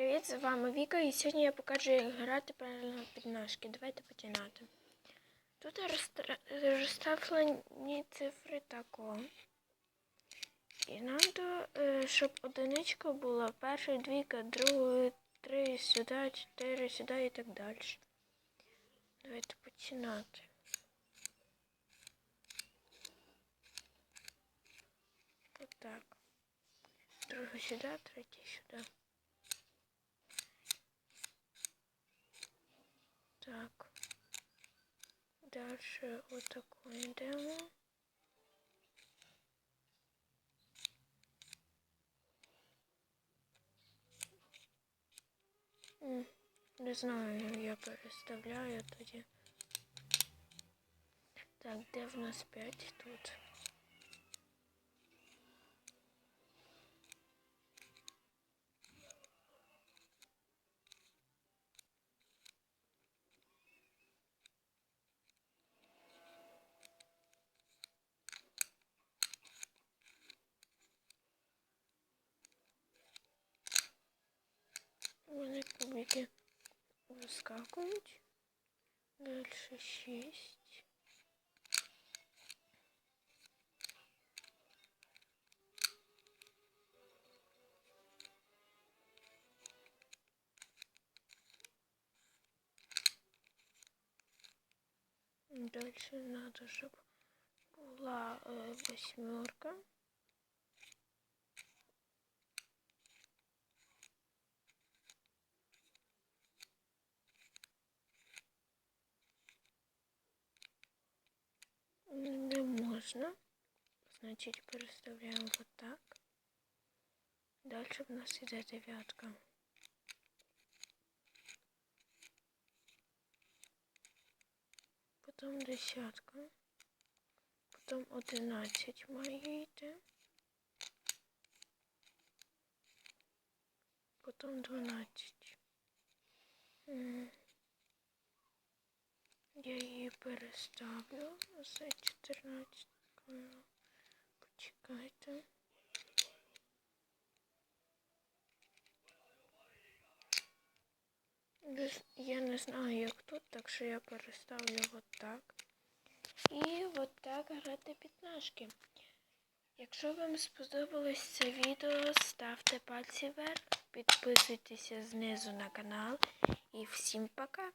Привіт, з вами Віка, і сьогодні я покажу, як грати правильно під ножки. Давайте починати. Тут розставлені цифри тако. І треба, е, щоб одиничка була перша двійка, друга, три сюди, чотири сюди і так далі. Давайте починати. Отак. Друга сюди, третя сюди. Так. Дальше вот такое йдемо. Не знаю, я переставляю тоді. Так, де в нас 5 тут? эти выскакивать. Дальше 6. Дальше надо, чтобы была э, восьмерка. Не можна. Значить, переставляємо вот так. Дальше в нас іде дев'ятка. Потім десятка. Потім одинадцять має йти. Потім дванадцять. Я її переставлю за 14. Почекайте. Я не знаю, як тут, так що я переставлю от так. І от так грати п'ятнашки. Якщо вам сподобалось це відео, ставте пальці вверх, підписуйтеся знизу на канал і всім пока!